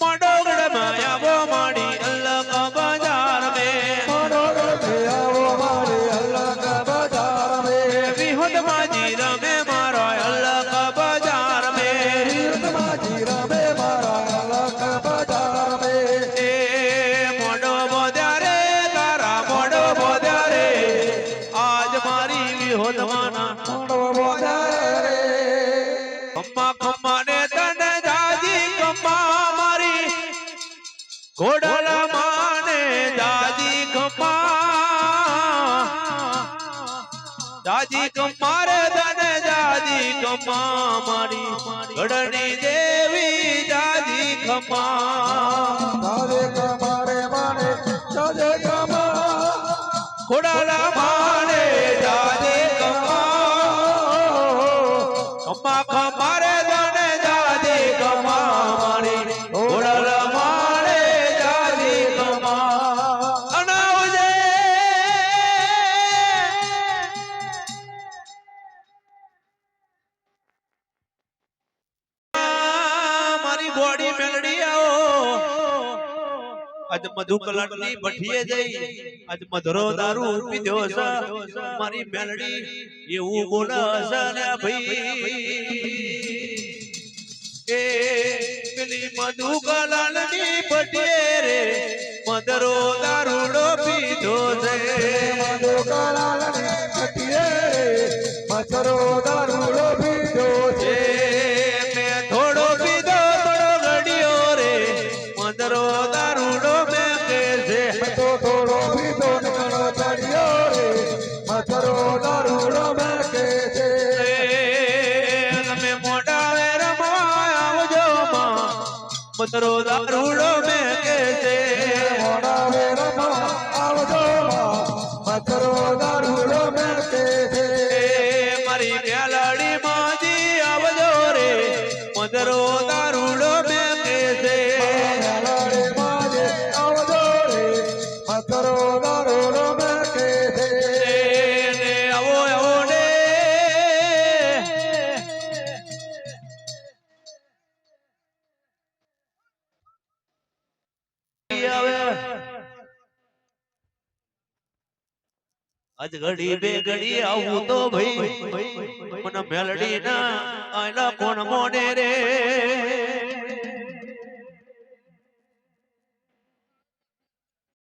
મડોગડ માયા બજાર મે બજાર મે વિહોદ રમે મારો અલગ બજાર મે માજી રમે મારો અલગ બજાર મે એ આજ મારી વિહોદ ઘોડાલા માને દાદી કમા. દાદી કમારે ધન દાદી કમા. મારી ઘડણી દેવી દાદી ખમા તારે કમારે માને સજે કમા. ઘોડાલા મારી ગોડી મેલડી આવો. આજ મધુ કલાટની ભઠીએ જઈ. આજ મધરો દારૂ પીધો છે મારી મેલડી એવું બોલે છે ને ભાઈ. એ પેલી મધુ કલાલની ભઠીએ રે મધરો દારૂડો પીધો છે મધુ કલાલની કટીએ મધરો દારૂડો મધરો દારૂડો મેં કે છે આજ ઘડી બે ઘડી આવું તો ભાઈ. મને મેલડી ના આયલા કોણ મોને રે?